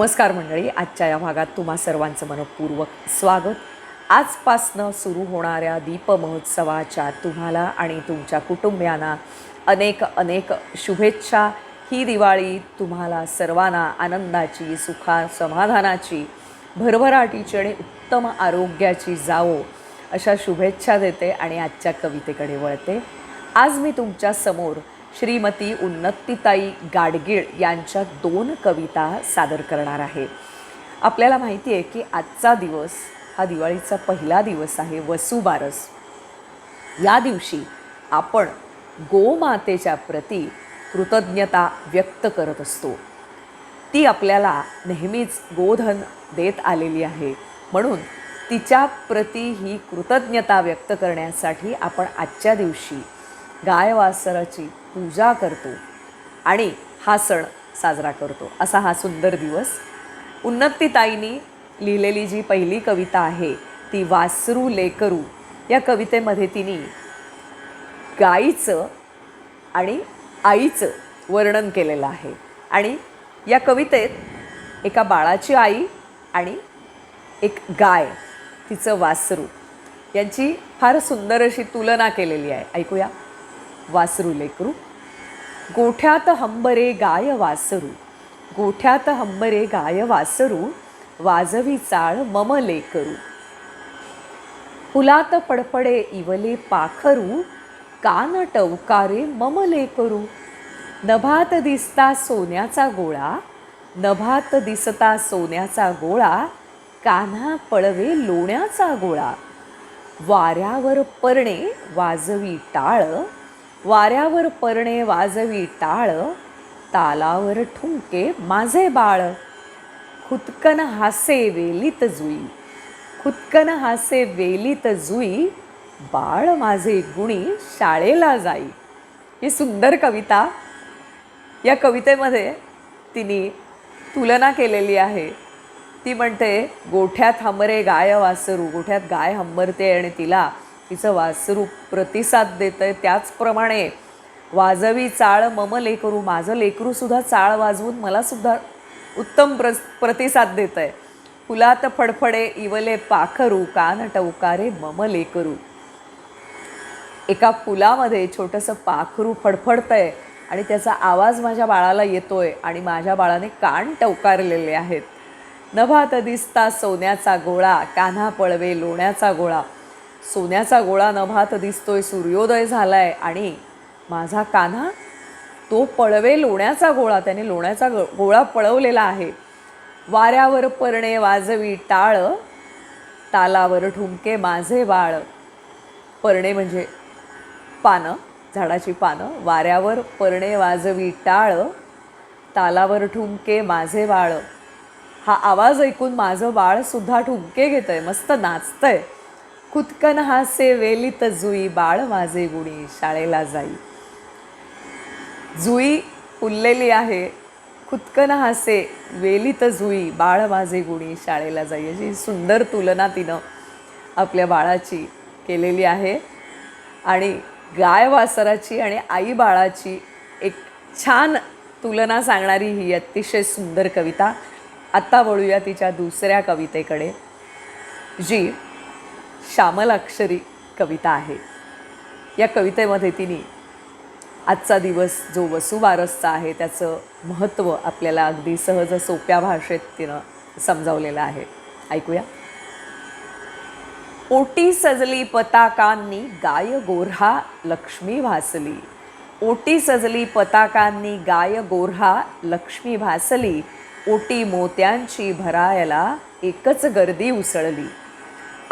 नमस्कार मंडळी आजच्या या भागात तुम्हा सर्वांचं मनपूर्वक स्वागत. आजपासनं सुरू होणाऱ्या दीपमहोत्सवाच्या तुम्हाला आणि तुमच्या कुटुंबियांना अनेक अनेक शुभेच्छा. ही दिवाळी तुम्हाला सर्वांना आनंदाची सुखा समाधानाची भरभराटीची आणि उत्तम आरोग्याची जावो अशा शुभेच्छा देते आणि आजच्या कवितेकडे वळते. आज मी तुमच्यासमोर श्रीमती उन्नतीताई गाडगीळ यांच्या दोन कविता सादर करणार आहे. आपल्याला माहिती आहे की आजचा दिवस हा दिवाळीचा पहिला दिवस आहे वसुबारस या दिवशी आपण गोमातेच्या प्रती कृतज्ञता व्यक्त करत असतो. ती आपल्याला नेहमीच गोधन देत आलेली आहे. म्हणून तिच्या प्रती ही कृतज्ञता व्यक्त करण्यासाठी आपण आजच्या दिवशी गायवासराची पूजा करतो आणि हा सण साजरा करतो. असा हा सुंदर दिवस उन्नतीताईंनी लिहिलेली जी पहिली कविता आहे ती वासरू लेकरू या कवितेमध्ये तिने गाईचं आणि आईचं वर्णन केलेलं आहे. आणि या कवितेत एका बाळाची आई आणि एक गाय तिचं वासरू यांची फार सुंदर अशी तुलना केलेली आहे. ऐकूया. वासरू लेकरू गोठ्यात हंबरे गाय वासरू. गोठ्यात हंबरे गाय वासरू. वाजवी चाळ मम लेकरू फुलात पडपडे इवले पाखरू. कान टवकारे मम लेकरू नभात दिसता सोन्याचा गोळा. नभात दिसता सोन्याचा गोळा. कान्हा पळवे लोण्याचा गोळा. वाऱ्यावर परणे वाजवी टाळ. वाऱ्यावर परणे वाजवी टाळ तालावर ठुंके माझे बाळ. खुदकन हासे वेलीत जुई खुदकन हासे वेलीत जुई बाळ माझे गुणी शाळेला जाई. ही सुंदर कविता. या कवितेमध्ये तिने तुलना केलेली आहे. ती म्हणते गोठ्यात हमरे गाय वासरू गोठ्यात गाय हंबरते आणि तिला तिचं वासरू प्रतिसाद देतं आहे त्याचप्रमाणे वाजवी चाळ मम लेकरू माझं लेकरूसुद्धा चाळ वाजवून मलासुद्धा उत्तम प्र प्रतिसाद देतं आहे फुलात फडफडे इवले पाखरू कान टवकारे मम लेकरू. एका फुलामध्ये छोटंसं पाखरू फडफडतंय आणि त्याचा आवाज माझ्या बाळाला येतो आहे आणि माझ्या बाळाने कान टवकारलेले आहेत. नभात दिसता सोन्याचा गोळा कान्हा पळवे लोण्याचा गोळा. सोन्याचा गोळा नभात दिसतोय सूर्योदय झालाय आणि माझा कान्हा तो पळवे लोण्याचा गोळा त्याने लोण्याचा गोळा पळवलेला आहे. वाऱ्यावर परणे वाजवी टाळ तालावर ठुमके माझे बाळ. परणे म्हणजे पानं झाडाची पानं. वाऱ्यावर परणे वाजवी टाळ तालावर ठुमके माझे बाळ. हा आवाज ऐकून माझं बाळसुद्धा ठुमके घेतं आहे मस्त नाचतंय. खुदकन हासे वेलीत जुई बाळ माझे गुणी शाळेला जाई. जुई फुललेली आहे खुदकन हासे वेलीत जुई बाळ माझे गुणी शाळेला जाई. अशी सुंदर तुलना तिनं आपल्या बाळाची केलेली आहे. आणि गाय वासराची आणि आई बाळाची एक छान तुलना सांगणारी ही अतिशय सुंदर कविता. आत्ता वळूया तिच्या दुसऱ्या कवितेकडे जी श्यामलाक्षरी कविता आहे. या कवितेमध्ये तिने आजचा दिवस जो वसुबारसचा आहे त्याचं महत्त्व आपल्याला अगदी सहज सोप्या भाषेत तिनं समजावलेलं आहे. ऐकूया. ओटी सजली पताकांनी गाय गोर्हा लक्ष्मी भासली. ओटी सजली पताकांनी गाय गोर्हा लक्ष्मी भासली. ओटी मोत्यांची भरायला एकच गर्दी उसळली.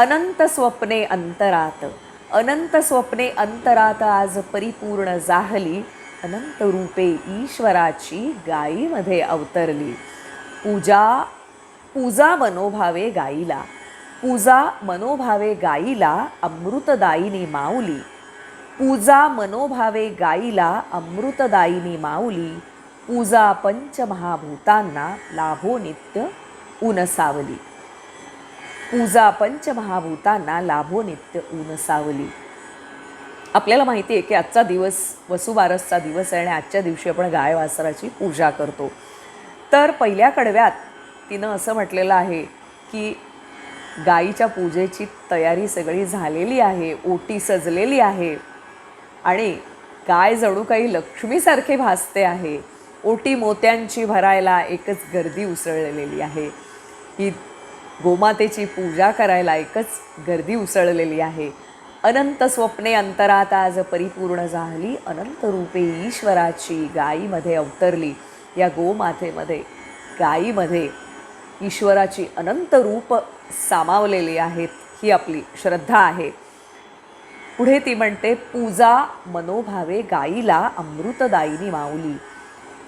अनंत स्वप्ने अंतरात. अनंत स्वप्ने अंतरात आज परिपूर्ण जाहली. अनंत रूपे ईश्वराची गायीमध्ये अवतरली. पूजा पूजा मनोभावे गाईला पूजा मनोभावे गाईला अमृतदायिनी माऊली. पूजा मनोभावे गाईला अमृतदायिनी माऊली. पूजा पंचमहाभूतांना लाभो नित्य उनसावली. पूजा पंचमहाभूतांना लाभो नित्य ऊन सावली आपल्याला माहिती आहे की आजचा दिवस वसुबारसचा दिवस आहे आणि आजच्या दिवशी आपण गाय वासराची पूजा करतो. तर पहिल्या कडव्यात तिनं असं म्हटलेलं आहे की गाईच्या पूजेची तयारी सगळी झालेली आहे ओटी सजलेली आहे आणि गाय जणू काही लक्ष्मीसारखे भासते आहे. ओटी मोत्यांची भरायला एकच गर्दी उसळलेली आहे. ही गोमातेची पूजा करायला एकच गर्दी उसळलेली आहे. अनंत स्वप्ने अंतरात आज परिपूर्ण झाली. अनंत रूपे ईश्वराची गायीमध्ये अवतरली. या गोमातेमध्ये गायीमध्ये ईश्वराची अनंत रूप सामावलेली आहेत ही आपली श्रद्धा आहे. पुढे ती म्हणते पूजा मनोभावे गाईला अमृतदायिनी माऊली.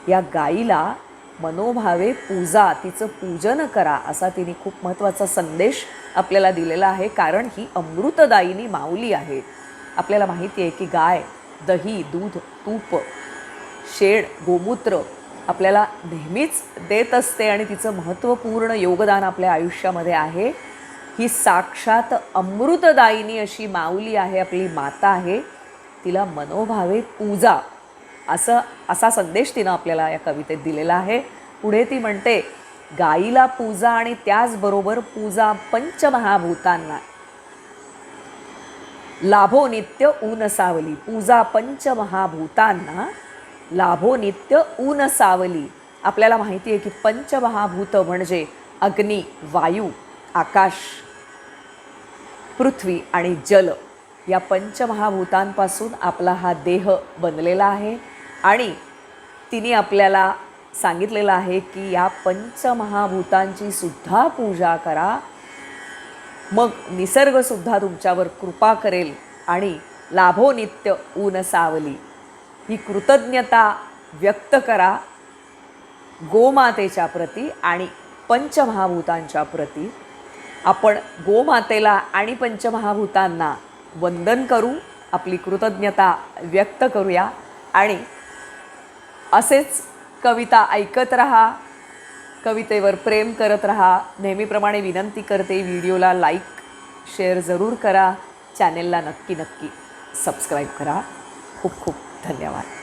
या गाईला मनोभावे पूजा तिचं पूजन करा असा तिने खूप महत्त्वाचा संदेश आपल्याला दिलेला आहे. कारण ही अमृतदायिनी माऊली आहे. आपल्याला माहिती आहे की गाय दही दूध तूप शेण गोमूत्र आपल्याला नेहमीच देत असते आणि तिचं महत्त्वपूर्ण योगदान आपल्या आयुष्यामध्ये आहे. ही साक्षात अमृतदायिनी अशी माऊली आहे आपली माता आहे. तिला मनोभावे पूजा असं असा संदेश तिनं आपल्याला या कवितेत दिलेला आहे. पुढे ती म्हणते गाईला पूजा आणि त्याचबरोबर पूजा पंचमहाभूतांना. लाभो नित्य ऊन सावली. पूजा पंचमहाभूतांना. लाभो नित्य ऊन सावली. आपल्याला माहिती आहे की पंचमहाभूत म्हणजे अग्नी वायू आकाश पृथ्वी आणि जल या पंचमहाभूतांपासून आपला हा देह बनलेला आहे. आणि तिने आपल्याला सांगितलेलं आहे की या पंचमहाभूतांची सुद्धा पूजा करा. मग निसर्गसुद्धा तुमच्यावर कृपा करेल आणि लाभो नित्य ऊन सावली. ही कृतज्ञता व्यक्त करा गोमातेच्या प्रती आणि पंचमहाभूतांच्या प्रती. आपण गोमातेला आणि पंचमहाभूतांना वंदन करू आपली कृतज्ञता व्यक्त करूया आणि असेच कविता ऐकत राहा कवितेवर प्रेम करत राहा नेहमीप्रमाणे विनंती करते व्हिडिओला लाईक शेअर जरूर करा चॅनेलला नक्की नक्की सबस्क्राईब करा. खूप खूप धन्यवाद.